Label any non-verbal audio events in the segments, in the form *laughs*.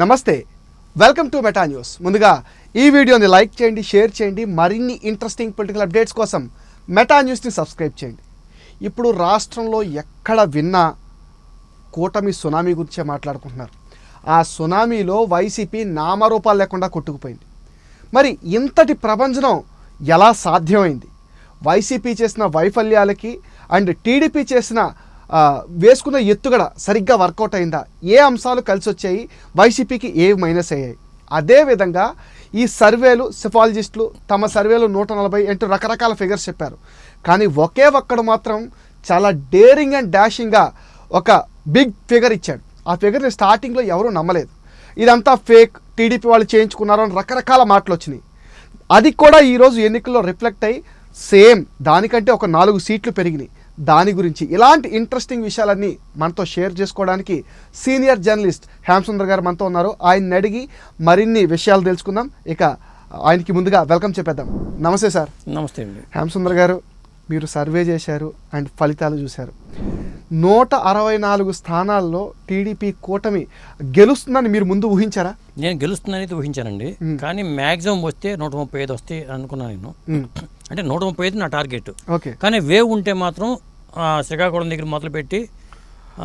నమస్తే welcome to Meta news. ముందుగా ఈ వీడియోని లైక్ చేయండి షేర్ చేయండి మరిన్ని ఇంట్రెస్టింగ్ పొలిటికల్ అప్డేట్స్ కోసం మెటా న్యూస్ని సబ్స్క్రైబ్ చేయండి. ఇప్పుడు రాష్ట్రంలో ఎక్కడ విన్నా కూటమి సునామీ గురించే మాట్లాడుకుంటున్నారు. ఆ సునామీలో వైసీపీ నామరూపాలు లేకుండా కొట్టుకుపోయింది. మరి ఇంతటి ప్రభంజనం ఎలా సాధ్యమైంది? వైసీపీ చేసిన వైఫల్యాలకి అండ్ టీడీపీ చేసిన వేసుకున్న ఎత్తుగడ సరిగ్గా వర్కౌట్ అయిందా? ఏ అంశాలు కలిసి వచ్చాయి వైసీపీకి ఏవి మైనస్ అయ్యాయి? అదేవిధంగా ఈ సర్వేలు సిఫాలజిస్టులు తమ సర్వేలు నూట నలభై అంటూ రకరకాల ఫిగర్స్ చెప్పారు. కానీ ఒకే ఒక్కడు మాత్రం చాలా డేరింగ్ అండ్ డాషింగ్గా ఒక బిగ్ ఫిగర్ ఇచ్చాడు. ఆ ఫిగర్ని స్టార్టింగ్లో ఎవరూ నమ్మలేదు. ఇదంతా ఫేక్ టీడీపీ వాళ్ళు చేయించుకున్నారు అని రకరకాల మాటలు వచ్చినాయి. అది కూడా ఈరోజు ఎన్నికల్లో రిఫ్లెక్ట్ అయ్యి సేమ్ దానికంటే ఒక నాలుగు సీట్లు పెరిగినాయి. దాని గురించి ఇలాంటి ఇంట్రెస్టింగ్ విషయాలన్నీ మనతో షేర్ చేసుకోవడానికి సీనియర్ జర్నలిస్ట్ హ్యామ్సుందర్ గారు మనతో ఉన్నారు. ఆయన్ని అడిగి మరిన్ని విషయాలు తెలుసుకుందాం. ఇక ఆయనకి ముందుగా వెల్కమ్ చెప్పేద్దాం. నమస్తే సార్. నమస్తే అండి. హ్యామ్సుందర్ గారు మీరు సర్వే చేశారు అండ్ ఫలితాలు చూశారు. నూట అరవై నాలుగు స్థానాల్లో టీడీపీ కూటమి గెలుస్తుందని మీరు ముందు ఊహించారా? నేను గెలుస్తుందని ఊహించానండి. కానీ మ్యాక్సిమం వస్తే నూట ముప్పై ఐదు వస్తే అనుకున్నాను నేను. అంటే నూట ముప్పై ఐదు నా టార్గెట్. ఓకే. కానీ వేవ్ ఉంటే మాత్రం శ్రీకాకుళం దగ్గర మొదలుపెట్టి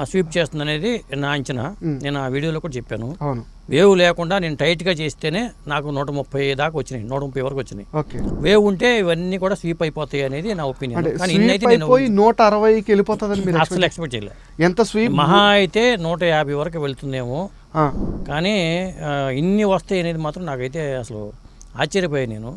స్వీప్ చేస్తుంది అనేది నా అంచనా. నేను ఆ వీడియోలో కూడా చెప్పాను. అవును. వేవ్ లేకుండా నేను టైట్గా చేస్తేనే నాకు నూట ముప్పై దాకా వచ్చినాయి నూట ముప్పై వరకు వచ్చినాయి. ఓకే. వేవ్ ఉంటే ఇవన్నీ కూడా స్వీప్ అయిపోతాయి అనేది నా ఒపీనియన్. కానీ ఇన్నైతే నేను నూట అరవైకి వెళ్ళిపోతుందని మీరు అసలు ఎక్స్పెక్ట్ చేయలేదు. ఎంత స్వీప్? మహా అయితే నూట యాభై వరకు వెళ్తుందేమో. కానీ ఇన్ని వస్తాయి అనేది మాత్రం నాకైతే అసలు ఆశ్చర్యపోయాను నేను.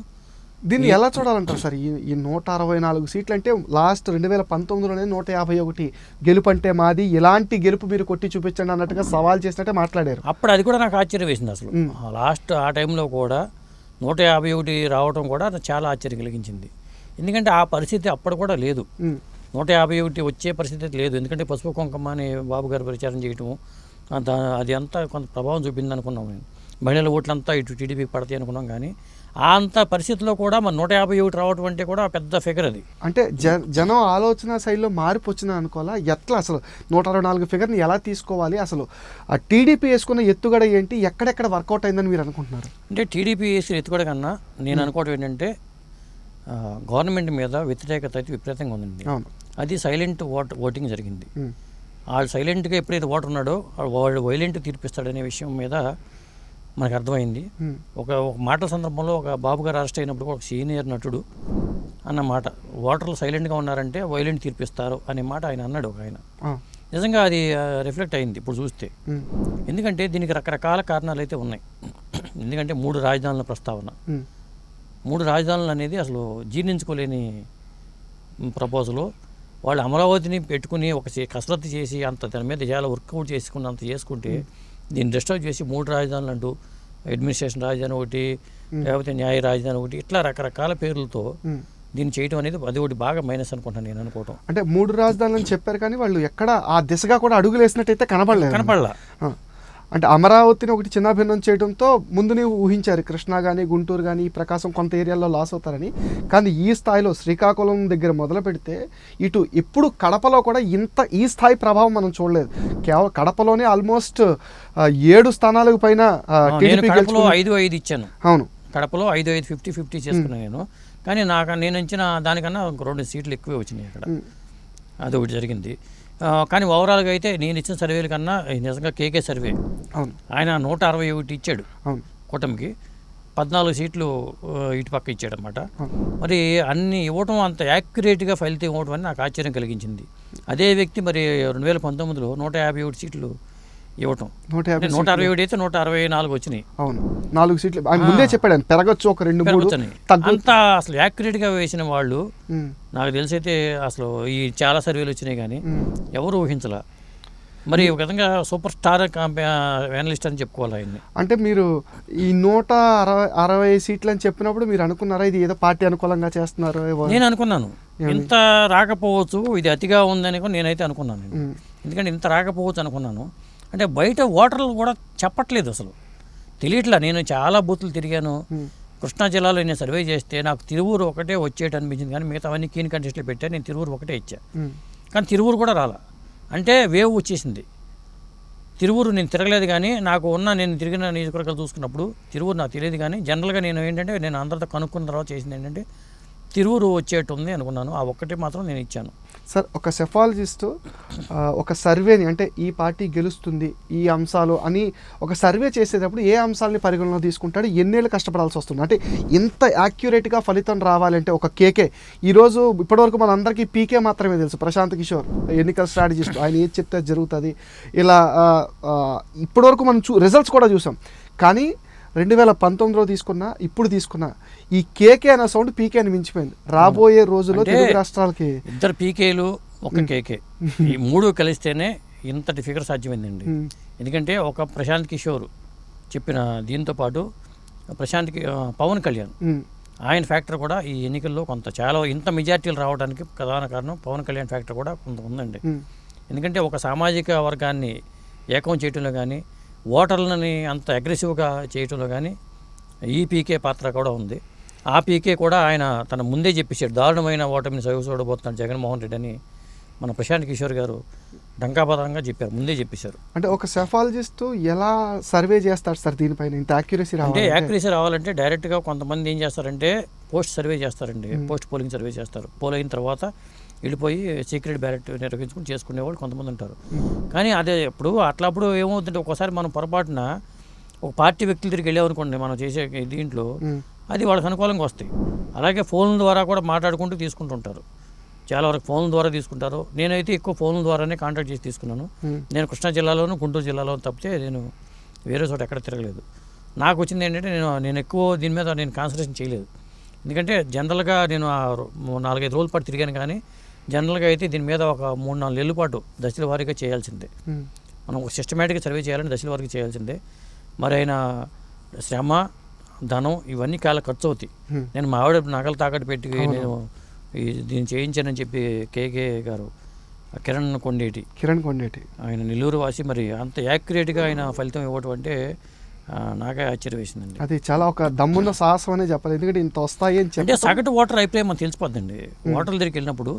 దీన్ని ఎలా చూడాలంటారు సార్? ఈ ఈ నూట అరవై నాలుగు సీట్లు అంటే లాస్ట్ రెండు వేల పంతొమ్మిదిలోనే నూట యాభై ఒకటి. గెలుపు అంటే మాది. ఇలాంటి గెలుపు మీరు కొట్టి చూపించండి అన్నట్టుగా సవాల్ చేసినట్టే మాట్లాడారు. అప్పుడు అది కూడా నాకు ఆశ్చర్యం వేసింది అసలు. లాస్ట్ ఆ టైంలో కూడా నూట యాభై ఒకటి రావడం కూడా చాలా ఆశ్చర్యం కలిగించింది. ఎందుకంటే ఆ పరిస్థితి అప్పుడు కూడా లేదు. నూట యాభై ఒకటి వచ్చే పరిస్థితి లేదు. ఎందుకంటే పసుపు కుంకుమ అని బాబు గారు ప్రచారం చేయటము దా- అది అంతా కొంత ప్రభావం చూపింది అనుకున్నాం నేను మహిళల ఓట్లంతా ఇటు టీడీపీకి పడతాయి అనుకున్నాం కానీ అంత పరిస్థితిలో కూడా మన నూట యాభై ఒకటి రావడం అంటే కూడా పెద్ద ఫిగర్ అది. అంటే జనం ఆలోచన శైలిలో మార్పు వచ్చింది అనుకోవాలా? ఎట్లా అసలు నూట అరవై నాలుగు ఫిగర్ని ఎలా తీసుకోవాలి? అసలు ఆ టీడీపీ వేసుకున్న ఎత్తుగడ ఏంటి? ఎక్కడెక్కడ వర్కౌట్ అయిందని మీరు అనుకుంటున్నారు? అంటే టీడీపీ వేసిన ఎత్తుకోవడం కన్నా నేను అనుకోవడం ఏంటంటే గవర్నమెంట్ మీద వ్యతిరేకత అయితే విపరీతంగా ఉందండి. అది సైలెంట్ ఓట్ ఓటింగ్ జరిగింది. వాళ్ళు సైలెంట్గా ఎప్పుడైతే ఓటర్ ఉన్నాడో వాడు వైలెంట్ తీర్పిస్తాడనే విషయం మీద మనకు అర్థమైంది. ఒక ఒక మాటల సందర్భంలో ఒక బాబు గారు అరెస్ట్ అయినప్పుడు ఒక సీనియర్ నటుడు అన్న మాట ఓటర్లు సైలెంట్గా ఉన్నారంటే వైలెంట్ తీర్పిస్తారు అనే మాట ఆయన అన్నాడు ఒక ఆయన. నిజంగా అది రిఫ్లెక్ట్ అయింది ఇప్పుడు చూస్తే. ఎందుకంటే దీనికి రకరకాల కారణాలు అయితే ఉన్నాయి. ఎందుకంటే మూడు రాజధానుల ప్రస్తావన. మూడు రాజధానులు అనేది అసలు జీర్ణించుకోలేని ప్రపోజలు. వాళ్ళు అమరావతిని పెట్టుకుని ఒక కసరత్తు చేసి అంత దాని మీద చాలా వర్కౌట్ చేసుకుని అంత చేసుకుంటే దీన్ని డిస్టర్బ్ చేసి మూడు రాజధానులు అంటూ అడ్మినిస్ట్రేషన్ రాజధాని ఒకటి లేకపోతే న్యాయ రాజధాని ఒకటి ఇట్లా రకరకాల పేర్లతో. దీన్ని చేయటం అనేది అది ఒకటి బాగా మైనస్ అనుకుంటాను నేను అనుకోవటం అంటే మూడు రాజధానులు అని చెప్పారు కానీ వాళ్ళు ఎక్కడ ఆ దిశగా కూడా అడుగులు వేసినట్టయితే కనపడలేదు కనపడలా. అంటే అమరావతిని ఒకటి చిన్నాభిన్నం చేయడంతో ముందునే ఊహించారు కృష్ణా కానీ గుంటూరు కానీ ఈ ప్రకాశం కొంత ఏరియాల్లో లాస్ అవుతారని. కానీ ఈ స్థాయిలో శ్రీకాకుళం దగ్గర మొదలు పెడితే ఇటు ఇప్పుడు కడపలో కూడా ఇంత ఈ స్థాయి ప్రభావం మనం చూడలేదు. కేవలం కడపలోనే ఆల్మోస్ట్ ఏడు స్థానాలకు పైన. ఐదు ఐదు ఇచ్చాను. అవును. కడపలో ఐదు ఐదు ఫిఫ్టీ ఫిఫ్టీ చేసుకున్నాను నేను. కానీ నాకు నేను ఇచ్చిన దానికన్నా రెండు సీట్లు ఎక్కువే వచ్చినాయి అక్కడ. అది ఒకటి జరిగింది. కానీ ఓవరాల్గా అయితే నేను ఇచ్చిన సర్వేల కన్నా నిజంగా కేకే సర్వే. అవును. ఆయన నూట అరవై ఒకటి ఇచ్చాడు. అవును. కూటమికి పద్నాలుగు సీట్లు ఆ, ఇటు పక్క ఇచ్చాడు అనమాట అవును. మరి అన్ని ఇవ్వటం అంత యాక్యురేట్గా ఫలితం ఇవ్వటం అని నాకు ఆశ్చర్యం కలిగించింది. అదే వ్యక్తి మరి రెండు వేల పంతొమ్మిదిలో నూట యాభై ఒకటి సీట్లు ఇవ్వటం. నూట యాభై నూట అరవై ఒకటి అయితే నూట అరవై నాలుగు వచ్చినాయి. అవును. నాలుగు సీట్లు. ఆయన ముందే చెప్పాడు ఆయన పెరగచ్చు ఒక రెండు మూడు అంతా అసలు యాక్యురేట్గా వేసిన వాళ్ళు నాకు తెలిసైతే అసలు ఈ చాలా సర్వేలు వచ్చినాయి కానీ. ఎవరు ఊహించలా. మరి ఒక విధంగా సూపర్ స్టార్ అనలిస్ట్ అని చెప్పుకోవాలి ఆయన్ని. అంటే మీరు ఈ నూట అరవై అరవై సీట్లు అని చెప్పినప్పుడు మీరు అనుకున్నారా ఇది ఏదో పార్టీ అనుకూలంగా చేస్తున్నారు? నేను అనుకున్నాను. ఇంత రాకపోవచ్చు ఇది అతిగా ఉందని కూడా నేనైతే అనుకున్నాను ఎందుకంటే ఇంత రాకపోవచ్చు అనుకున్నాను. అంటే బయట ఓటర్లు కూడా చెప్పట్లేదు అసలు. తెలియట్లా నేను చాలా బూతులు తిరిగాను. కృష్ణా జిల్లాలో నేను సర్వే చేస్తే నాకు తిరువురు ఒకటే వచ్చేట అనిపించింది కానీ మిగతా అవన్నీ కీన్ కంటెస్ట్లు పెట్టాను నేను తిరువురు ఒకటే ఇచ్చా. కానీ తిరువురు కూడా రాలా. అంటే వేవ్ వచ్చేసింది. తిరువురు నేను తిరగలేదు కానీ నాకు ఉన్న నేను తిరిగిన నియోజకవర్గాలు చూసుకున్నప్పుడు తిరువురు నాకు తెలియదు కానీ జనరల్గా నేను ఏంటంటే నేను అందరితో కనుక్కున్న తర్వాత చేసింది ఏంటంటే తిరువురు వచ్చేట్టు ఉంది అనుకున్నాను. ఆ ఒక్కటి మాత్రం నేను ఇచ్చాను. సార్ ఒక సెఫాలజిస్ట్ ఒక సర్వేని అంటే ఈ పార్టీ గెలుస్తుంది ఈ అంశాలు అని ఒక సర్వే చేసేటప్పుడు ఏ అంశాలని పరిగణలో తీసుకుంటాడు ఎన్నేళ్ళు కష్టపడాల్సి వస్తుంది. అంటే ఇంత యాక్యురేట్గా ఫలితం రావాలంటే ఒక కేకే. ఈరోజు ఇప్పటివరకు మనందరికీ పీకే మాత్రమే తెలుసు. ప్రశాంత్ కిషోర్ ఎన్నికల స్ట్రాటజిస్ట్ ఆయన ఏది చెప్తే జరుగుతుంది. ఇలా ఇప్పటివరకు మనం చూ రిజల్ట్స్ కూడా చూసాం. కానీ రెండు వేల పంతొమ్మిదిలో తీసుకున్న ఇప్పుడు తీసుకున్న ఈ కేకే అనే సౌండ్ పీకే అని మించిపోయింది. రాబోయే రోజుల్లో తెలుగు రాష్ట్రాలకి ఇద్దరు పీకేలు ఒక కేకే. ఈ మూడు కలిస్తేనే ఇంతటి ఫిగర్ సాధ్యమైందండి. ఎందుకంటే ఒక ప్రశాంత్ కిషోర్ చెప్పిన దీంతో పాటు ప్రశాంత్ పవన్ కళ్యాణ్. ఆయన ఫ్యాక్టర్ కూడా ఈ ఎన్నికల్లో కొంత చాలా ఇంత మెజార్టీలు రావడానికి ప్రధాన కారణం పవన్ కళ్యాణ్ ఫ్యాక్టర్ కూడా కొంత ఉందండి. ఎందుకంటే ఒక సామాజిక వర్గాన్ని ఏకం చేయటంలో కానీ ఓటర్లని అంత అగ్రెసివ్గా చేయటంలో కానీ ఈ పీకే పాత్ర కూడా ఉంది. ఆ పీకే కూడా ఆయన తన ముందే చెప్పేశాడు దారుణమైన ఓటమిని సవి చూడబోతున్నాడు జగన్మోహన్ రెడ్డి అని మన ప్రశాంత్ కిషోర్ గారు డంకాపదంగా చెప్పారు ముందే చెప్పేశారు. అంటే ఒక సెఫాలజిస్ట్ ఎలా సర్వే చేస్తాడు సార్ దీనిపైన? ఇంత యాక్యురసీ అంటే యాక్యురసీ రావాలంటే డైరెక్ట్గా కొంతమంది ఏం చేస్తారంటే పోస్ట్ సర్వే చేస్తారండి పోస్ట్ పోలింగ్ సర్వే చేస్తారు. పోల్ అయిన తర్వాత వెళ్ళిపోయి సీక్రెట్ బ్యాలెట్ నిర్వహించుకుని చేసుకునే వాళ్ళు కొంతమంది ఉంటారు. కానీ అదే ఇప్పుడు అట్లప్పుడు ఏమవుతుందంటే ఒక్కోసారి మనం పొరపాటున ఒక పార్టీ వ్యక్తుల దగ్గరికి వెళ్ళామనుకోండి మనం చేసే దీంట్లో అది వాళ్ళకి అనుకూలంగా వస్తాయి. అలాగే ఫోన్ల ద్వారా కూడా మాట్లాడుకుంటూ తీసుకుంటుంటారు. చాలా వరకు ఫోన్ల ద్వారా తీసుకుంటారు. నేనైతే ఎక్కువ ఫోన్ల ద్వారానే కాంటాక్ట్ చేసి తీసుకున్నాను. నేను కృష్ణా జిల్లాలోను గుంటూరు జిల్లాలోను తప్పితే నేను వేరే చోట ఎక్కడ తిరగలేదు. నాకు వచ్చింది ఏంటంటే నేను నేను ఎక్కువ దీని మీద నేను కాన్సన్ట్రేషన్ చేయలేదు. ఎందుకంటే జనరల్గా నేను నాలుగైదు రోజుల పాటు తిరిగాను కానీ జనరల్గా అయితే దీని మీద ఒక మూడు నాలుగు నెలల పాటు దశల వారీగా చేయాల్సిందే. మనం ఒక సిస్టమేటిక్గా సర్వే చేయాలని దశల వారికి చేయాల్సిందే. మరి ఆయన శ్రమ ధనం ఇవన్నీ చాలా ఖర్చు అవుతాయి. నేను మా ఆవిడ నగలు తాకట్టు పెట్టి నేను దీన్ని చేయించానని చెప్పి కేకే గారు కిరణ్ కొండేటి. కిరణ్ కొండేటి. ఆయన నెల్లూరు వాసి మరి అంత యాక్యురేట్గా ఆయన ఫలితం ఇవ్వటం అంటే నాకే ఆశ్చర్యం వేసిందండి అది చాలా ఒక దమ్మున్న సాహసం అనే చెప్పాలి. ఎందుకంటే ఇంత వస్తాయి అంటే సగటు ఓటర్ అభిప్రాయం మనకు తెలిసిపోద్దండి ఓటర్ల దగ్గరికి వెళ్ళినప్పుడు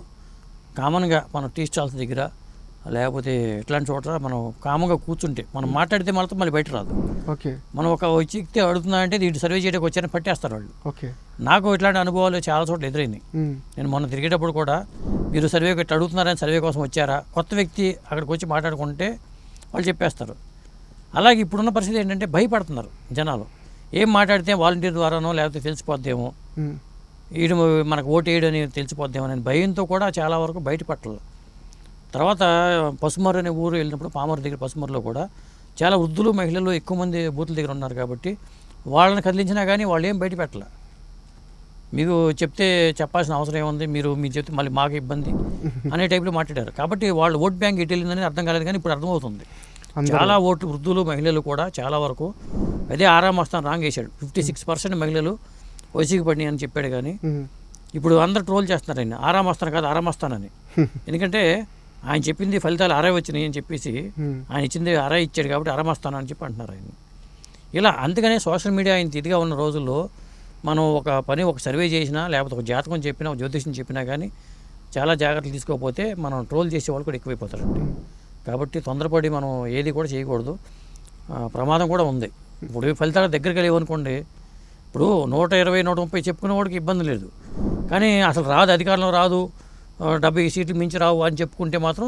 కామన్గా మనం టీ స్టాల్స్ దగ్గర లేకపోతే ఇట్లాంటి చోట మనం కామన్గా కూర్చుంటే మనం మాట్లాడితే మాత్రం మళ్ళీ బయట రాదు. ఓకే. మనం ఒక వ్యక్తి అడుగుతున్నా అంటే దీంట్లో సర్వే చేయడానికి వచ్చారని పట్టేస్తారు వాళ్ళు. ఓకే. నాకు ఇట్లాంటి అనుభవాలు చాలా చోట్ల ఎదురైంది. నేను మొన్న తిరిగేటప్పుడు కూడా మీరు సర్వే ఇట్లా అడుగుతున్నారని సర్వే కోసం వచ్చారా? కొత్త వ్యక్తి అక్కడికి వచ్చి మాట్లాడుకుంటే వాళ్ళు చెప్పేస్తారు. అలాగే ఇప్పుడున్న పరిస్థితి ఏంటంటే భయపడుతున్నారు జనాలు. ఏం మాట్లాడితే వాలంటీర్ ద్వారానో లేకపోతే తెలిసిపోద్దేమో వీడు మనకు ఓటు వేయడని తెలిసిపోద్దేమో అని భయంతో కూడా చాలా వరకు బయటపట్టాలి తర్వాత పసుమర్ అనే ఊరు వెళ్ళినప్పుడు పామర్ దగ్గర పసుమర్లో కూడా చాలా వృద్ధులు మహిళలు ఎక్కువ మంది బూతుల దగ్గర ఉన్నారు కాబట్టి వాళ్ళని కదిలించినా కానీ వాళ్ళు ఏం బయట పెట్టలే మీకు చెప్తే చెప్పాల్సిన అవసరం ఏముంది? మీరు మీరు చెప్తే మళ్ళీ మాకు ఇబ్బంది అనే టైప్లో మాట్లాడారు. కాబట్టి వాళ్ళు ఓట్ బ్యాంక్ ఎటు వెళ్ళిందని అర్థం కాలేదు కానీ ఇప్పుడు అర్థమవుతుంది. చాలా ఓట్లు వృద్ధులు మహిళలు కూడా చాలా వరకు అదే ఆరామ వస్తాను రాంగ్ వేశాడు. ఫిఫ్టీ సిక్స్ పర్సెంట్ మహిళలు వైసీకి పడినాయి అని చెప్పాడు కానీ ఇప్పుడు అందరు ట్రోల్ చేస్తున్నారు ఆయన. ఆరామ వస్తాను కాదు ఆరామ వస్తానని. *laughs* ఎందుకంటే ఆయన చెప్పింది ఫలితాలు అరవై వచ్చినాయి అని చెప్పేసి ఆయన ఇచ్చింది అరవై ఇచ్చాడు కాబట్టి అరామ వస్తాను అని చెప్పి అంటున్నారు ఆయన. ఇలా అందుకనే సోషల్ మీడియా ఆయన ఇదిగా ఉన్న రోజుల్లో మనం ఒక పని ఒక సర్వే చేసినా లేకపోతే ఒక జాతకం చెప్పినా ఒక జ్యోతిషం చెప్పినా కానీ చాలా జాగ్రత్తలు తీసుకోకపోతే మనం ట్రోల్ చేసే వాళ్ళు కూడా ఎక్కువైపోతారండి. కాబట్టి తొందరపడి మనం ఏది కూడా చేయకూడదు. ప్రమాదం కూడా ఉంది. ఇప్పుడు ఫలితాలు దగ్గరికి లేవనుకోండి ఇప్పుడు నూట ఇరవై నూట ముప్పై చెప్పుకునే వాడికి ఇబ్బంది లేదు. కానీ అసలు రాదు అధికారంలో రాదు. డెబ్బై సీట్లు మించి రావు అని చెప్పుకుంటే మాత్రం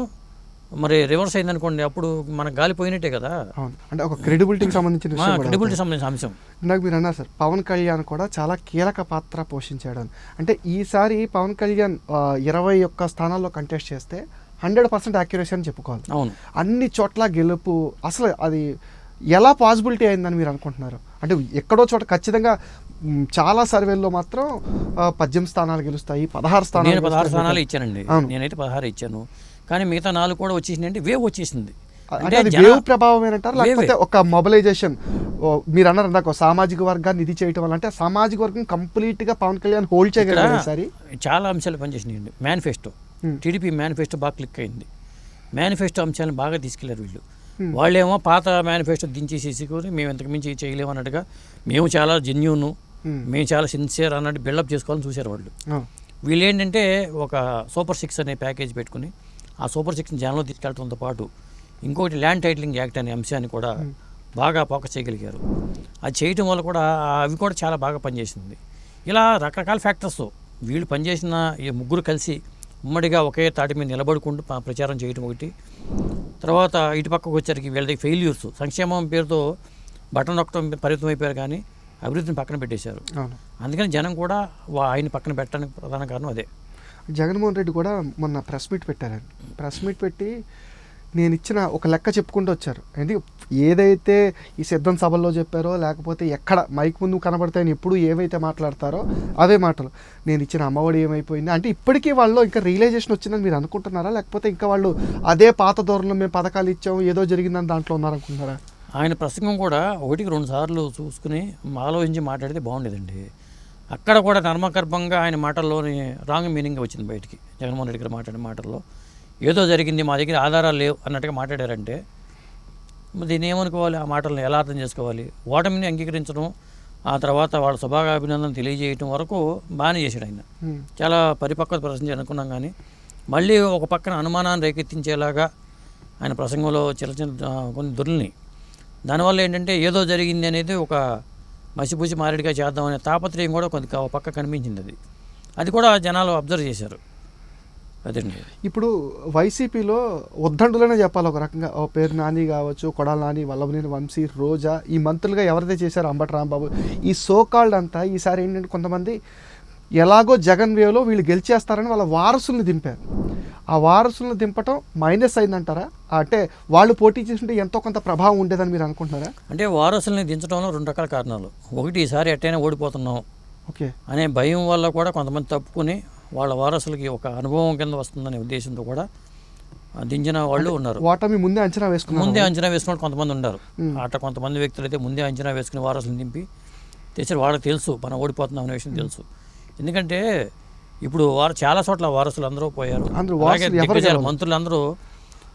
మరి రివర్స్ అయిందనుకోండి అప్పుడు మనకు గాలి పోయినట్టే కదా. అవును. అంటే ఒక క్రెడిబిలిటీకి సంబంధించిన క్రెడిబిలిటీ సంబంధించిన అంశం. ఇందాక మీరు అన్నారు సార్ పవన్ కళ్యాణ్ కూడా చాలా కీలక పాత్ర పోషించాడు అని. అంటే ఈసారి పవన్ కళ్యాణ్ ఇరవై ఒక్క స్థానాల్లో కంటెస్ట్ చేస్తే హండ్రెడ్ పర్సెంట్ యాక్యురేసీ అని చెప్పుకోవాలి. అవును. అన్ని చోట్ల గెలుపు అసలు అది ఎలా పాసిబిలిటీ అయిందని మీరు అనుకుంటున్నారు? అంటే ఎక్కడో చోట ఖచ్చితంగా చాలా సర్వేల్లో మాత్రం పద్దెనిమిది స్థానాలు గెలుస్తాయి పదహారు స్థానాలు పదహారు. స్థానాలు ఇచ్చానండి. నేనైతే పదహారు ఇచ్చాను కానీ మిగతా నాలుగు కూడా వచ్చేసింది అంటే వేవ్ వచ్చేసింది అంటే అది వేవ్ ప్రభావం ఏంటంటారు. లేకపోతే ఒక మొబిలైజేషన్ మీరు అన్నారు ఒక సామాజిక వర్గాన్ని ఇది చేయటం వల్ల అంటే సామాజిక వర్గం కంప్లీట్గా పవన్ కళ్యాణ్ హోల్డ్ చేయగలిగారు ఈసారి చాలా అంశాలు పనిచేసినాయండి మేనిఫెస్టో. టీడీపీ మేనిఫెస్టో బాగా క్లిక్ అయింది మేనిఫెస్టో అంశాలను బాగా తీసుకెళ్ళారు వీళ్ళు. వాళ్ళేమో పాత మేనిఫెస్టో దించేసేసుకొని మేము ఇంతకు మించి చేయలేము అన్నట్టుగా మేము చాలా జెన్యూన్ Hmm. మేము చాలా సిన్సియర్ అన్నట్టు బిల్డప్ చేసుకోవాలని చూశారు వాళ్ళు. ఆ, వీళ్ళు ఏంటంటే ఒక సూపర్ సిక్స్ అనే ప్యాకేజ్ పెట్టుకుని ఆ సూపర్ సిక్స్ని జనంలో తీసుకెళ్ళడంతో పాటు ఇంకోటి ల్యాండ్ టైటిలింగ్ యాక్ట్ అనే అంశాన్ని కూడా బాగా ఫోకస్ చేయగలిగారు. అది చేయటం వల్ల కూడా అవి కూడా చాలా బాగా పనిచేసింది. ఇలా రకరకాల ఫ్యాక్టర్స్ వీళ్ళు పనిచేసిన ఈ ముగ్గురు కలిసి ఉమ్మడిగా ఒకే తాటి మీద నిలబడుకుంటూ ప్రచారం చేయటం ఒకటి. తర్వాత ఇటు పక్కకు వచ్చరికి వీళ్ళది ఫెయిల్యూర్స్ సంక్షేమం పేరుతో బటన్ నొక్కడం పరిమితం అయిపోయారు కానీ అభివృద్ధిని పక్కన పెట్టేశారు. అవును. అందుకని జనం కూడా ఆయన పక్కన పెట్టడానికి ప్రధాన కారణం అదే. జగన్మోహన్ రెడ్డి కూడా మొన్న ప్రెస్ మీట్ పెట్టారండి. ప్రెస్ మీట్ పెట్టి నేను ఇచ్చిన ఒక లెక్క చెప్పుకుంటూ వచ్చారు. ఏంటి ఏదైతే ఈ సిద్ధం సభల్లో చెప్పారో లేకపోతే ఎక్కడ మైక్ ముందు కనబడతాయని ఎప్పుడు ఏవైతే మాట్లాడతారో అవే మాటలు. నేను ఇచ్చిన అమ్మఒడి ఏమైపోయింది? అంటే ఇప్పటికీ వాళ్ళు ఇంకా రియలైజేషన్ వచ్చిందని మీరు అనుకుంటున్నారా? లేకపోతే ఇంకా వాళ్ళు అదే పాత ధోరణిలో మేము పథకాలు ఇచ్చాము ఏదో జరిగిందని దాంట్లో ఉన్నారనుకుంటున్నారా? ఆయన ప్రసంగం కూడా ఒకటికి రెండు సార్లు చూసుకుని ఆలోచించి మాట్లాడితే బాగుండేదండి. అక్కడ కూడా నర్మగర్భంగా ఆయన మాటల్లోని రాంగ్ మీనింగ్ వచ్చింది బయటికి. జగన్మోహన్ రెడ్డి గారు మాట్లాడిన మాటల్లో. ఏదో జరిగింది మా దగ్గర ఆధారాలు లేవు అన్నట్టుగా మాట్లాడారంటే దీన్ని ఏమనుకోవాలి ఆ మాటలను ఎలా అర్థం చేసుకోవాలి? ఓటమిని అంగీకరించడం ఆ తర్వాత వాళ్ళ శుభాభినందన తెలియజేయటం వరకు బాగానే చేశాడు ఆయన. చాలా పరిపక్వత ప్రదర్శించి అనుకున్నాం కానీ మళ్ళీ ఒక పక్కన అనుమానాన్ని రేకెత్తించేలాగా ఆయన ప్రసంగంలో చిన్న చిన్న కొన్ని దుర్లని. దానివల్ల ఏంటంటే ఏదో జరిగింది అనేది ఒక మసిపూసి మారేడుగా చేద్దామనే తాపత్రయం కూడా కొంత ఒక పక్క కనిపించింది అది. అది కూడా జనాలు అబ్జర్వ్ చేశారు. అదండి ఇప్పుడు వైసీపీలో ఉద్దండులనే చెప్పాలి ఒక రకంగా. ఓ పేరు నాని కావచ్చు కొడాల నాని వల్లభనేని వంశీ రోజా ఈ మంత్రులుగా ఎవరైతే చేశారో అంబటి రాంబాబు? ఈ సోకాల్డ్ అంతా ఈసారి ఏంటంటే కొంతమంది ఎలాగో జగన్ వేలో వీళ్ళు గెలిచేస్తారని వాళ్ళ వారసుల్ని దింపారు. ఆ వారసుల్ని దింపటం మైనస్ అయిందంటారా? అంటే వాళ్ళు పోటీ చేస్తుంటే ఎంతో కొంత ప్రభావం ఉండేదని మీరు అనుకుంటున్నారా? అంటే వారసుల్ని దించడంలో రెండు రకాల కారణాలు. ఒకటి ఈసారి ఎట్టయినా ఓడిపోతున్నాం ఓకే. అనే భయం వల్ల కూడా కొంతమంది తప్పుకుని వాళ్ళ వారసులకి ఒక అనుభవం కింద వస్తుందనే ఉద్దేశంతో కూడా దించిన వాళ్ళు ఉన్నారు. ఓటమి ముందే అంచనా వేసుకున్నారు ముందే అంచనా వేసుకున్న కొంతమంది ఉన్నారు. అట్లా కొంతమంది వ్యక్తులు అయితే ముందే అంచనా వేసుకుని వారసులు నింపి తెచ్చి వాళ్ళకి తెలుసు మనం ఓడిపోతున్నాం అనే విషయం తెలుసు. ఎందుకంటే ఇప్పుడు వారు చాలా చోట్ల వారసులు అందరూ పోయారు. దిగ్గజాలు? మంత్రులు అందరూ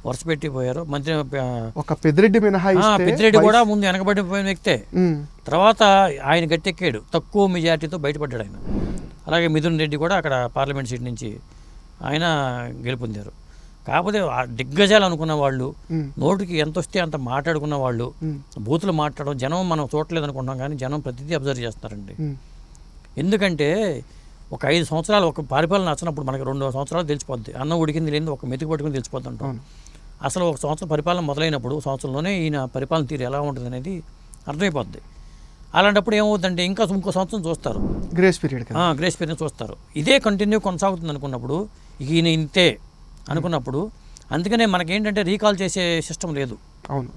వరుస పెట్టి పోయారు. మంత్రి ఒక పెద్దిరెడ్డి మినహాయిస్తే పెద్దిరెడ్డి కూడా ముందు వెనకబడిపోయిన వ్యక్తే. తర్వాత ఆయన గట్టెక్కాడు. తక్కువ మెజార్టీతో బయటపడ్డాడు ఆయన. అలాగే మిథున్ రెడ్డి కూడా అక్కడ పార్లమెంట్ సీట్ నుంచి ఆయన గెలుపొందారు. కాకపోతే దిగ్గజాలు అనుకున్న వాళ్ళు నోటికి ఎంత వస్తే అంత మాట్లాడుకున్న వాళ్ళు బూతులు మాట్లాడడం జనం మనం చూడలేదు అనుకుంటున్నాం కానీ జనం ప్రతిదీ అబ్జర్వ్ చేస్తారండి. ఎందుకంటే ఒక ఐదు సంవత్సరాలు ఒక పరిపాలన నచ్చినప్పుడు మనకి రెండు సంవత్సరాలు తెలిసిపోద్ది. అన్నం ఉడికింది లేదు ఒక మెతుకు పట్టుకుని తెలిసిపోద్ది అంటాం. అవును. అసలు ఒక సంవత్సరం పరిపాలన మొదలైనప్పుడు సంవత్సరంలోనే ఈయన పరిపాలన తీరు ఎలా ఉంటుంది అనేది అర్థమైపోద్ది. అలాంటప్పుడు ఏమవుతుందంటే ఇంకా ఇంకో సంవత్సరం చూస్తారు. గ్రేస్ పీరియడ్ గ్రేస్ పీరియడ్ చూస్తారు. ఇదే కంటిన్యూ కొనసాగుతుంది అనుకున్నప్పుడు ఈయన ఇంతే అనుకున్నప్పుడు అందుకనే మనకేంటంటే రీకాల్ చేసే సిస్టమ్ లేదు. అవును.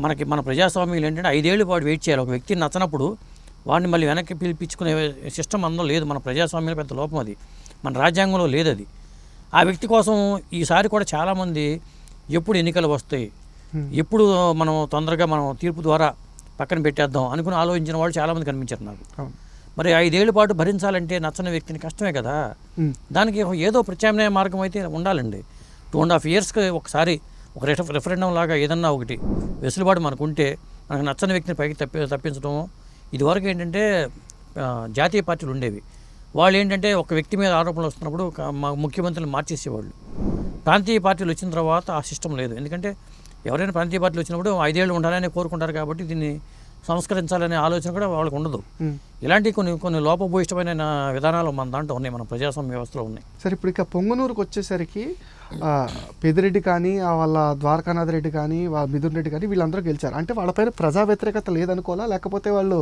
మనకి మన ప్రజాస్వామ్యంలో ఏంటంటే ఐదేళ్ళు పాటు వెయిట్ చేయాలి. ఒక వ్యక్తి నచ్చనప్పుడు వాడిని మళ్ళీ వెనక్కి పిలిపించుకునే సిస్టమ్ అందులో లేదు. మన ప్రజాస్వామ్యంలో పెద్ద లోపం అది. మన రాజ్యాంగంలో లేదు అది. ఆ వ్యక్తి కోసం ఈసారి కూడా చాలామంది ఎప్పుడు ఎన్నికలు వస్తాయి. ఎప్పుడు మనం తొందరగా మనం తీర్పు ద్వారా పక్కన పెట్టేద్దాం అనుకుని ఆలోచించిన వాళ్ళు చాలామంది కనిపించారు నాకు. మరి ఐదేళ్ళ పాటు భరించాలంటే నచ్చని వ్యక్తిని కష్టమే కదా. దానికి ఏదో ప్రత్యామ్నాయ మార్గం అయితే ఉండాలండి. టూ అండ్ హాఫ్ ఇయర్స్కి ఒకసారి ఒక రెఫ రెఫరెండం లాగా ఏదన్నా ఒకటి వెసులుబాటు మనకు ఉంటే మనకు నచ్చని వ్యక్తిని పైకి తప్పి తప్పించడం ఇదివరకు ఏంటంటే జాతీయ పార్టీలు ఉండేవి. వాళ్ళు ఏంటంటే ఒక వ్యక్తి మీద ఆరోపణలు వస్తున్నప్పుడు ఒక మా ముఖ్యమంత్రిని మార్చేసేవాళ్ళు. ప్రాంతీయ పార్టీలు వచ్చిన తర్వాత ఆ సిస్టమ్ లేదు. ఎందుకంటే ఎవరైనా ప్రాంతీయ పార్టీలు వచ్చినప్పుడు ఐదేళ్ళు ఉండాలని కోరుకుంటారు కాబట్టి దీన్ని సంస్కరించాలనే ఆలోచన కూడా వాళ్ళకు ఉండదు. ఇలాంటి కొన్ని కొన్ని లోపభూయిష్టమైన విధానాలు మన దాంట్లో ఉన్నాయి మన ప్రజాస్వామ్య వ్యవస్థలో ఉన్నాయి. సరే ఇప్పుడు ఇక పొంగనూరుకు వచ్చేసరికి పెదిరెడ్డి కానీ వాళ్ళ ద్వారకానాథ్ రెడ్డి కానీ వాళ్ళ మిథున్ రెడ్డి కానీ వీళ్ళందరూ గెలిచారు. అంటే వాళ్ళపైన ప్రజా వ్యతిరేకత లేదనుకోవాలా? లేకపోతే వాళ్ళు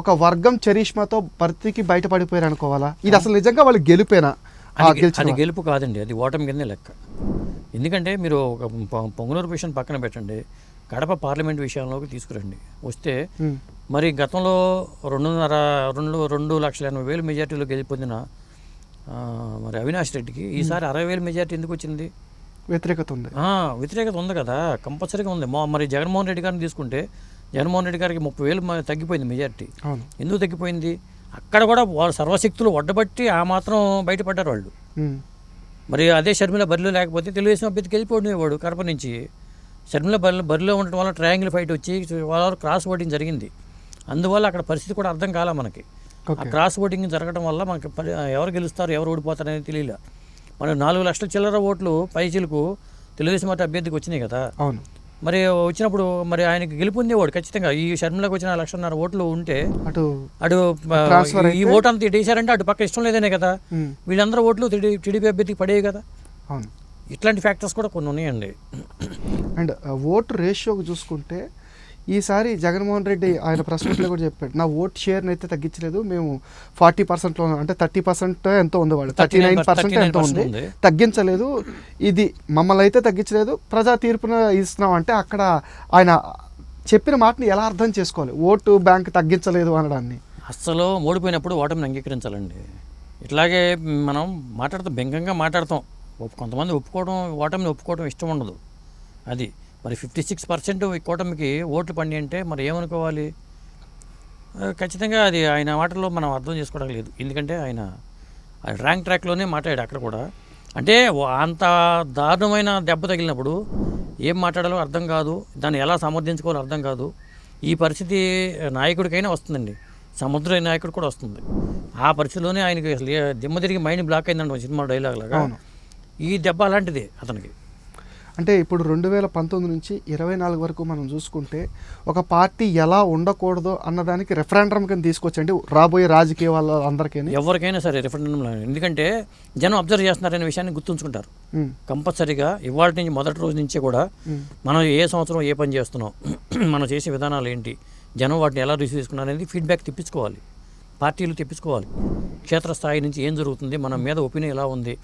ఒక వర్గం చరిష్మాతో భర్తీకి బయటపడిపోయారు అనుకోవాలా ఇది అసలు నిజంగా వాళ్ళు గెలిపేనా? అది. గెలుపు కాదండి అది ఓటమి కిందే లెక్క. ఎందుకంటే మీరు ఒక పొంగునూరు విషయం పక్కన పెట్టండి కడప పార్లమెంట్ విషయంలోకి తీసుకురండి. వస్తే మరి గతంలో రెండున్నర రెండు రెండు లక్షల ఎనభై వేలు మెజార్టీలో గెలిపొందిన మరి అవినాష్ రెడ్డికి ఈసారి అరవై వేలు మెజార్టీ ఎందుకు వచ్చింది? వ్యతిరేకత ఉంది. వ్యతిరేకత ఉంది కదా కంపల్సరీగా ఉంది. మరి జగన్మోహన్ రెడ్డి గారిని తీసుకుంటే జగన్మోహన్ రెడ్డి గారికి ముప్పై వేలు తగ్గిపోయింది మెజార్టీ. ఎందుకు తగ్గిపోయింది? అక్కడ కూడా వాళ్ళ సర్వశక్తులు ఒడ్డబట్టి ఆ మాత్రం బయటపడ్డారు వాళ్ళు. మరి అదే షర్మిల బరిలో లేకపోతే తెలుగుదేశం అభ్యర్థికి వెళ్ళిపోయినవాడు కడప నుంచి. షర్మిల బరిలో బరిలో ఉండటం వల్ల ట్రయాంగిల్ ఫైట్ వచ్చి వాళ్ళ క్రాస్ ఓటింగ్ జరిగింది. అందువల్ల అక్కడ పరిస్థితి కూడా అర్థం కాలే మనకి. ఆ క్రాస్ ఓటింగ్ జరగడం వల్ల మనకి ఎవరు గెలుస్తారు ఎవరు ఓడిపోతారు అనేది తెలియలే. మరి నాలుగు లక్షల చిల్లర ఓట్లు పైచీలకు తెలుగుదేశం పార్టీ అభ్యర్థికి వచ్చినాయి కదా. అవును. మరి వచ్చినప్పుడు మరి ఆయనకి గెలుపొందేవాడు ఖచ్చితంగా. ఈ షర్మిలకు వచ్చిన లక్షన్నర ఓట్లు ఉంటే అటు అటు ఈ ఓటు అంతా ఇటు వేసారంటే అటు పక్క ఇష్టం లేదనే కదా. వీళ్ళందరూ ఓట్లు టీడీపీ అభ్యర్థికి పడేవి కదా. అవును. ఇట్లాంటి ఫ్యాక్టర్స్ కూడా కొన్ని ఉన్నాయండి. అండ్ ఓటు రేషియోకి చూసుకుంటే ఈసారి జగన్మోహన్ రెడ్డి ఆయన ప్రెస్ మీట్లో కూడా చెప్పాడు. నా ఓట్ షేర్ని అయితే తగ్గించలేదు. మేము ఫార్టీ పర్సెంట్లో అంటే థర్టీ పర్సెంట్ ఎంతో ఉంది వాళ్ళు థర్టీ నైన్ పర్సెంట్ ఎంతో ఉంది. తగ్గించలేదు. ఇది మమ్మల్ని అయితే తగ్గించలేదు. ప్రజా తీర్పున ఇస్తున్నాం అంటే అక్కడ ఆయన చెప్పిన మాటని ఎలా అర్థం చేసుకోవాలి? ఓటు బ్యాంక్ తగ్గించలేదు అనడాన్ని. అస్సలు ఓడిపోయినప్పుడు ఓటమిని అంగీకరించాలండి. ఇట్లాగే మనం మాట్లాడతాం బెంగంగా మాట్లాడతాం. ఒప్పు- కొంతమంది ఒప్పుకోవడం ఓటమిని ఒప్పుకోవడం ఇష్టం ఉండదు. అది మరి ఫిఫ్టీ సిక్స్ పర్సెంట్ ఈ కూటమికి ఓట్లు పండి అంటే మరి ఏమనుకోవాలి? ఖచ్చితంగా అది ఆయన మాటల్లో మనం అర్థం చేసుకోవడం లేదు. ఎందుకంటే ఆయన ఆయన ర్యాంక్ ట్రాక్లోనే మాట్లాడాడు అక్కడ కూడా. అంటే అంత దారుణమైన దెబ్బ తగిలినప్పుడు ఏం మాట్లాడాలో అర్థం కాదు. దాన్ని ఎలా సమర్థించుకోవాలో అర్థం కాదు. ఈ పరిస్థితి నాయకుడికైనా వస్తుందండి. సముద్ర నాయకుడు కూడా వస్తుంది. ఆ పరిస్థితిలోనే ఆయనకి అసలు దిమ్మ తిరిగి మైండ్ బ్లాక్ అయిందండి సినిమా డైలాగ్ లాగా. ఈ దెబ్బ అలాంటిదే అతనికి. అంటే ఇప్పుడు రెండు వేల పంతొమ్మిది నుంచి ఇరవై నాలుగు వరకు మనం చూసుకుంటే ఒక పార్టీ ఎలా ఉండకూడదు అన్నదానికి రెఫరెండం కింద తీసుకొచ్చండి రాబోయే రాజకీయ వాళ్ళ అందరికీ ఎవరికైనా సరే రిఫరెండంలో ఎందుకంటే జనం అబ్జర్వ్ చేస్తున్నారనే విషయాన్ని గుర్తుంచుకుంటారు. కంపల్సరీగా ఇవాళ నుంచి మొదటి రోజు నుంచి కూడా మనం ఏ సంవత్సరం ఏ పని చేస్తున్నాం *clears throat* మనం చేసే విధానాలు ఏంటి జనం వాటిని ఎలా రిసీవ్ చేసుకున్నారు అనేది ఫీడ్బ్యాక్ తెప్పించుకోవాలి. పార్టీలు తెప్పించుకోవాలి. క్షేత్రస్థాయి నుంచి ఏం జరుగుతుంది మన మీద ఒపీనియన్ ఎలా ఉంది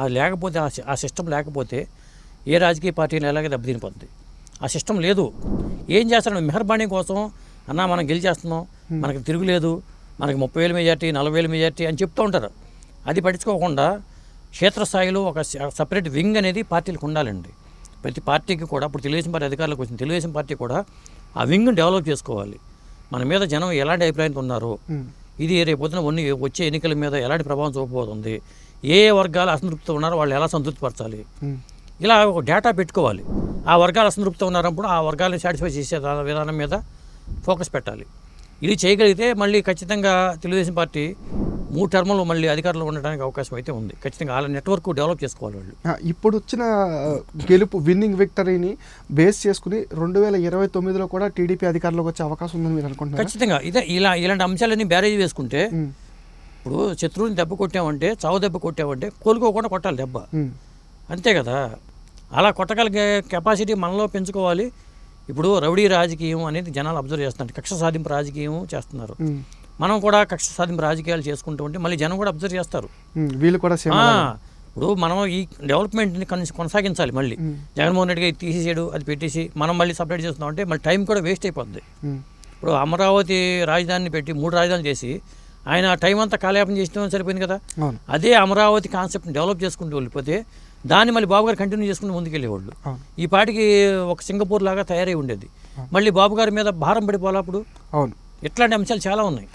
అది లేకపోతే ఆ సిస్టమ్ లేకపోతే ఏ రాజకీయ పార్టీని ఎలాగే దెబ్బతినిపోద్ది. ఆ సిస్టమ్ లేదు. ఏం చేస్తాడు? మెహర్బానీ కోసం అన్నా మనం గెలిచేస్తున్నాం. మనకి తిరుగులేదు. మనకి ముప్పై వేల మెజార్టీ నలభై వేల మెజార్టీ అని చెప్తూ ఉంటారు. అది పట్టించుకోకుండా క్షేత్రస్థాయిలో ఒక సపరేట్ వింగ్ అనేది పార్టీలకు ఉండాలండి. ప్రతి పార్టీకి కూడా ఇప్పుడు తెలుగుదేశం పార్టీ అధికారులకు వచ్చింది తెలుగుదేశం పార్టీ కూడా ఆ వింగ్ని డెవలప్ చేసుకోవాలి. మన మీద జనం ఎలాంటి అభిప్రాయంతో ఉన్నారో? ఇది రేపు పొద్దున కొన్ని వచ్చే ఎన్నికల మీద ఎలాంటి ప్రభావం చూపబోతుంది? ఏ ఏ వర్గాలు అసంతృప్తితో ఉన్నారో వాళ్ళు ఎలా సంతృప్తిపరచాలి? ఇలా ఒక డేటా పెట్టుకోవాలి. ఆ వర్గాలు అసంతృప్తితో ఉన్నారప్పుడు ఆ వర్గాలను సాటిస్ఫై చేసే విధానం మీద ఫోకస్ పెట్టాలి. ఇది చేయగలిగితే మళ్ళీ ఖచ్చితంగా తెలుగుదేశం పార్టీ మూడు టర్ములు మళ్ళీ అధికారంలో ఉండడానికి అవకాశం అయితే ఉంది. ఖచ్చితంగా వాళ్ళ నెట్వర్క్ డెవలప్ చేసుకోవాలి వాళ్ళు. ఇప్పుడు వచ్చిన గెలుపు విన్నింగ్ విక్టరీని బేస్ చేసుకుని రెండు వేల ఇరవై తొమ్మిదిలో కూడా టీడీపీ అధికారంలోకి వచ్చే అవకాశం ఉందని మీరు అనుకుంటున్నారు? ఖచ్చితంగా. ఇదే ఇలా ఇలాంటి అంశాలన్నీ బ్యారేజ్ వేసుకుంటే ఇప్పుడు శత్రువుని దెబ్బ కొట్టామంటే చావు దెబ్బ కొట్టామంటే కోలుకోకుండా కొట్టాలి దెబ్బ. అంతే కదా? అలా కొట్టగలిగే కెపాసిటీ మనలో పెంచుకోవాలి. ఇప్పుడు రౌడీ రాజకీయం అనేది జనాలు అబ్జర్వ్ చేస్తున్నారు. కక్ష సాధింపు రాజకీయం చేస్తున్నారు. మనం కూడా కక్ష సాధింపు రాజకీయాలు చేసుకుంటూ ఉంటే మళ్ళీ జనం కూడా అబ్జర్వ్ చేస్తారు. వీళ్ళు కూడా ఇప్పుడు మనం ఈ డెవలప్మెంట్ని కొన- కొనసాగించాలి మళ్ళీ. జగన్మోహన్ రెడ్డి గారు తీసేసాడు అది పెట్టేసి మనం మళ్ళీ సపరేట్ చేస్తున్నాం అంటే మళ్ళీ టైం కూడా వేస్ట్ అయిపోద్ది. ఇప్పుడు అమరావతి రాజధానిని పెట్టి మూడు రాజధానులు చేసి ఆయన టైం అంతా కాలయాపన చేసిన సరిపోయింది కదా? అదే అమరావతి కాన్సెప్ట్ని డెవలప్ చేసుకుంటూ వెళ్ళిపోతే దాన్ని మళ్ళీ బాబు గారు కంటిన్యూ చేసుకుంటూ ముందుకెళ్ళేవాళ్ళు. ఈ పాటికి ఒక సింగపూర్ లాగా తయారై ఉండేది. మళ్ళీ బాబు గారి మీద భారం పడిపోవాలి అప్పుడు? అవును. ఇట్లాంటి అంశాలు చాలా ఉన్నాయి.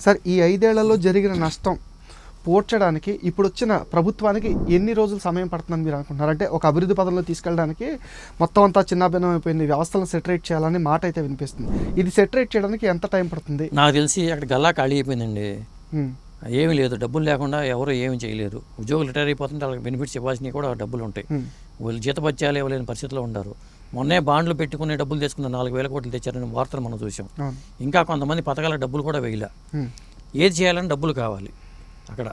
సార్ ఈ ఐదేళ్ళలో జరిగిన నష్టం పోడ్చడానికి ఇప్పుడు వచ్చిన ప్రభుత్వానికి ఎన్ని రోజులు సమయం పడుతుందని మీరు అనుకుంటున్నారు? అంటే ఒక అభివృద్ధి పదంలో తీసుకెళ్ళడానికి మొత్తం అంతా చిన్నాభిన్నం అయిపోయింది వ్యవస్థలను సెటరేట్ చేయాలని మాట అయితే వినిపిస్తుంది. ఇది సెటరేట్ చేయడానికి ఎంత టైం పడుతుంది? నాకు తెలిసి అక్కడ గల్లా ఖాళీ అయిపోయిందండి. ఏమీ లేదు. డబ్బులు లేకుండా ఎవరు ఏమీ చేయలేరు. ఉద్యోగులు రిటైర్ అయిపోతుంటే వాళ్ళకి బెనిఫిట్స్ ఇవ్వాల్సినవి కూడా డబ్బులు ఉంటాయి. వాళ్ళు జీతపత్యాలు ఇవ్వలేని పరిస్థితిలో ఉన్నారు. మొన్నే బాండ్లు పెట్టుకునే డబ్బులు తెచ్చుకున్న నాలుగు వేల కోట్లు తెచ్చారని వార్తలు మనం చూసాం ఇంకా కొంతమంది పథకాల డబ్బులు కూడా వేయలే. ఏది చేయాలని డబ్బులు కావాలి. అక్కడ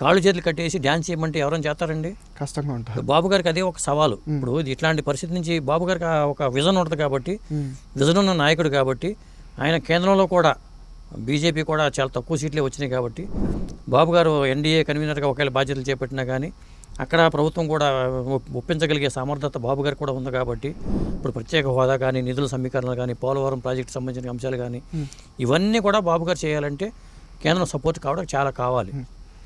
కాళ్ళు చేతులు కట్టేసి డ్యాన్స్ చేయమంటే ఎవరైనా చేస్తారండి? కష్టంగా ఉంటుంది ఇప్పుడు బాబు గారికి అదే ఒక సవాలు. ఇప్పుడు ఇట్లాంటి పరిస్థితి నుంచి బాబు గారికి ఒక విజన్ ఉంటుంది కాబట్టి విజన్ ఉన్న నాయకుడు కాబట్టి ఆయన కేంద్రంలో కూడా బీజేపీ కూడా చాలా తక్కువ సీట్లే వచ్చినాయి కాబట్టి. బాబు గారు ఎన్డీఏ కన్వీనర్గా ఒకవేళ బాధ్యతలు చేపట్టినా కానీ అక్కడ ప్రభుత్వం కూడా ఒప్- ఒప్పించగలిగే సమర్థత బాబు గారికి కూడా ఉంది కాబట్టి ఇప్పుడు ప్రత్యేక హోదా కానీ నిధుల సమీకరణ కానీ పోలవరం ప్రాజెక్టు సంబంధించిన అంశాలు కానీ ఇవన్నీ కూడా బాబు గారు చేయాలంటే కేంద్రం సపోర్ట్ కావడం చాలా కావాలి.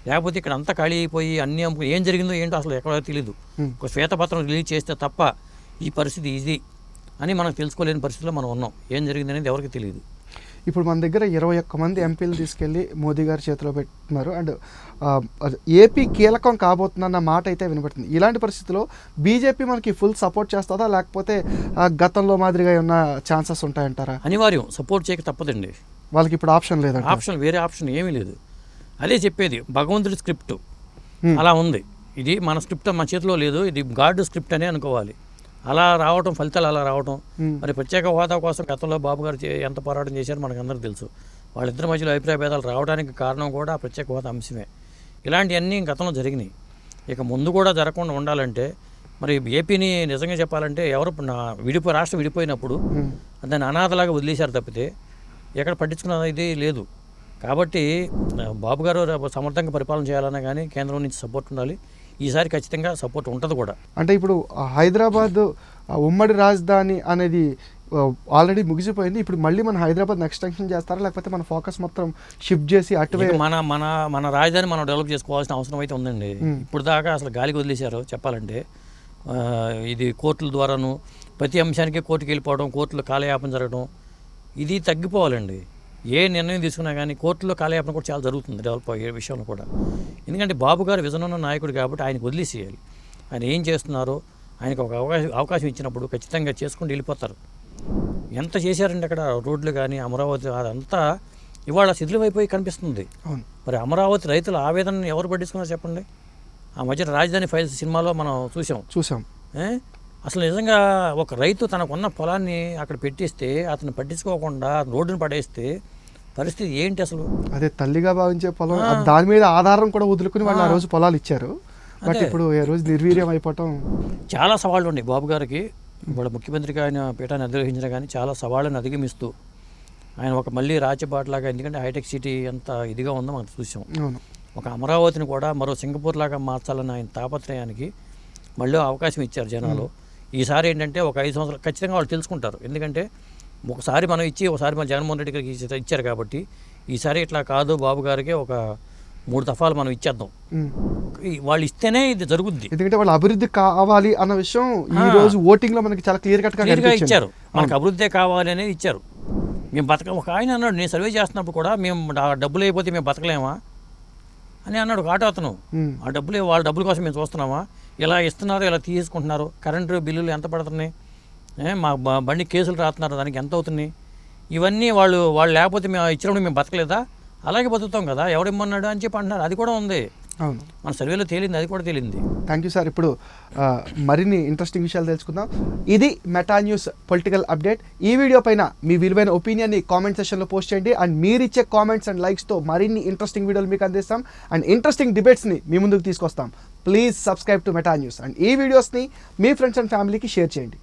లేకపోతే ఇక్కడ అంతా ఖాళీ అయిపోయి అన్ని ఏం జరిగిందో ఏంటో అసలు ఎక్కడో తెలియదు. ఒక శ్వేతపత్రం రిలీజ్ చేస్తే తప్ప ఈ పరిస్థితి ఇది అని మనకు తెలుసుకోలేని పరిస్థితిలో మనం ఉన్నాం. ఏం జరిగింది అనేది ఎవరికి తెలియదు ఇప్పుడు మన దగ్గర ఇరవై ఒక్క మంది ఎంపీలు తీసుకెళ్ళి మోదీ గారి చేతిలో పెట్టున్నారు అండ్ ఏపీ కీలకం కాబోతుందన్న మాట అయితే వినపడుతుంది. ఇలాంటి పరిస్థితుల్లో బీజేపీ మనకి ఫుల్ సపోర్ట్ చేస్తుందా? లేకపోతే గతంలో మాదిరిగా ఏమన్నా ఛాన్సెస్ ఉంటాయంటారా? అనివార్యం. సపోర్ట్ చేయక తప్పదండి. వాళ్ళకి ఇప్పుడు ఆప్షన్ లేదంట. ఆప్షన్ వేరే ఆప్షన్ ఏమీ లేదు. అదే చెప్పేది భగవంతుడి స్క్రిప్ట్. అలా ఉంది. ఇది మన స్క్రిప్ట్ మన చేతిలో లేదు. ఇది గాడ్ స్క్రిప్ట్ అనే అనుకోవాలి. అలా రావటం ఫలితాలు అలా రావటం. మరి ప్రత్యేక హోదా కోసం గతంలో బాబు గారు చే- ఎంత పోరాటం చేశారో మనకు అందరికీ తెలుసు. వాళ్ళిద్దరి మధ్యలో అభిప్రాయ భేదాలు రావడానికి కారణం కూడా ఆ ప్రత్యేక హోదా అంశమే. ఇలాంటివన్నీ గతంలో జరిగినాయి. ఇక ముందు కూడా జరగకుండా ఉండాలంటే మరి ఏపీని నిజంగా చెప్పాలంటే ఎవరు నా విడిపో రాష్ట్రం విడిపోయినప్పుడు. దాన్ని అనాథలాగా వదిలేశారు తప్పితే ఎక్కడ పట్టించుకున్న ఇది లేదు. కాబట్టి బాబు గారు సమర్థంగా పరిపాలన చేయాలన్నా కానీ కేంద్రం నుంచి సపోర్ట్ ఉండాలి. ఈసారి ఖచ్చితంగా సపోర్ట్ ఉంటుంది కూడా. అంటే ఇప్పుడు హైదరాబాద్ ఉమ్మడి రాజధాని అనేది ఆల్రెడీ ముగిసిపోయింది. ఇప్పుడు మళ్ళీ మన హైదరాబాద్ ఎక్స్టెన్షన్ చేస్తారా? లేకపోతే మన ఫోకస్ మొత్తం షిఫ్ట్ చేసి అటువే మన మన మన రాజధాని మనం డెవలప్ చేసుకోవాల్సిన అవసరం అయితే ఉందండి. ఇప్పుడు దాకా అసలు గాలికి వదిలేశారు చెప్పాలంటే. ఇది కోర్టుల ద్వారాను ప్రతి అంశానికి కోర్టుకి వెళ్ళిపోవడం కోర్టులో కాలయాపన జరగడం ఇది తగ్గిపోవాలండి. ఏ నిర్ణయం తీసుకున్నా కానీ కోర్టులో కాలయాపన కూడా చాలా జరుగుతుంది డెవలప్ అయ్యే విషయంలో కూడా. ఎందుకంటే బాబు గారు విజన్ ఉన్న నాయకుడు కాబట్టి ఆయనకు వదిలేసేయాలి. ఆయన ఏం చేస్తున్నారో ఆయనకు ఒక అవకాశం అవకాశం ఇచ్చినప్పుడు ఖచ్చితంగా చేసుకుంటూ వెళ్ళిపోతారు. ఎంత చేశారండి అక్కడ రోడ్లు కానీ అమరావతి అదంతా ఇవాళ శిథిలమైపోయి కనిపిస్తుంది. మరి అమరావతి రైతుల ఆవేదనను ఎవరు పట్టించుకున్నారు చెప్పండి? ఆ మధ్య రాజధాని ఫైల్స్ సినిమాలో మనం చూసాం. చూసాం? అసలు నిజంగా ఒక రైతు తనకున్న పొలాన్ని అక్కడ పెట్టిస్తే అతను పట్టించుకోకుండా రోడ్డును పడేస్తే పరిస్థితి ఏంటి అసలు? అదే తల్లిగా భావించే పొలం దాని మీద ఆధారం కూడా వదులుకుని వాళ్ళు ఆ. రోజు పొలాలు ఇచ్చారు. బట్. ఇప్పుడు ఏ రోజు నిర్వీర్యం అయిపోవటం చాలా సవాళ్ళు ఉన్నాయి బాబు గారికి. ఇప్పుడు ముఖ్యమంత్రిగా ఆయన పీఠాన్ని అధిరోహించినా కానీ చాలా సవాళ్ళని అధిగమిస్తూ ఆయన ఒక మళ్ళీ రాజ్యపాట్లాగా ఎందుకంటే హైటెక్ సిటీ ఎంత ఇదిగా ఉందో మనం చూసాం. ఒక అమరావతిని కూడా మరో సింగపూర్ లాగా మార్చాలని ఆయన తాపత్రయానికి మళ్ళీ అవకాశం ఇచ్చారు జనాలు. ఈసారి ఏంటంటే ఒక ఐదు సంవత్సరాలు ఖచ్చితంగా వాళ్ళు తెలుసుకుంటారు. ఎందుకంటే ఒకసారి మనం ఇచ్చి ఒకసారి మన జగన్మోహన్ రెడ్డి గారికి ఇచ్చి- ఇచ్చారు కాబట్టి ఈసారి ఇట్లా కాదు బాబు గారికి ఒక మూడు దఫాలు మనం ఇచ్చేద్దాం. వాళ్ళు ఇస్తేనే ఇది జరుగుద్ది. ఎందుకంటే వాళ్ళు అభివృద్ధి కావాలి అన్న విషయం ఈ. రోజు ఓటింగ్లో మనకి చాలా క్లియర్ కట్గా. ఇచ్చారు. మనకు అభివృద్ధి కావాలి అనేది ఇచ్చారు. మేము బతక ఒక ఆయన అన్నాడు నేను సర్వే చేస్తున్నప్పుడు కూడా మేము ఆ డబ్బులు అయిపోతే మేము బతకలేమా? అని అన్నాడు ఒక ఆటో అతను. ఆ డబ్బులు వాళ్ళ డబ్బుల కోసం మేము చూస్తున్నామా? ఇలా ఇస్తున్నారు ఇలా తీసుకుంటున్నారు? కరెంటు బిల్లులు ఎంత పడుతున్నాయి? మా బండి కేసులు రాస్తున్నారు దానికి ఎంత అవుతున్నాయి ఇవన్నీ వాళ్ళు వాళ్ళు లేకపోతే మేము ఇచ్చినప్పుడు మేము బతకలేదా? అలాగే బతుకుతాం కదా ఎవడిమ్మన్నాడు అని చెప్పి అంటున్నారు. అది కూడా ఉంది. అవును. మన సర్వేలో తేలింది అది కూడా తేలింది. థ్యాంక్ యూ సార్ ఇప్పుడు మరిన్ని ఇంట్రెస్టింగ్ విషయాలు తెలుసుకుందాం. ఇది మెటా న్యూస్ పొలిటికల్ అప్డేట్ ఈ వీడియో పైన మీ విలువైన ఒపీనియన్ని కామెంట్ సెక్షన్లో పోస్ట్ చేయండి. అండ్ మీరు ఇచ్చే కామెంట్స్ అండ్ లైక్స్తో మరిన్ని ఇంట్రెస్టింగ్ వీడియోలు మీకు అందిస్తాం. అండ్ ఇంట్రెస్టింగ్ డిబేట్స్ని మీ ముందుకు తీసుకొస్తాం. Please subscribe to Meta news and ఈ వీడియోస్ని మీ ఫ్రెండ్స్ అండ్ ఫ్యామిలీకి షేర్ చేయండి.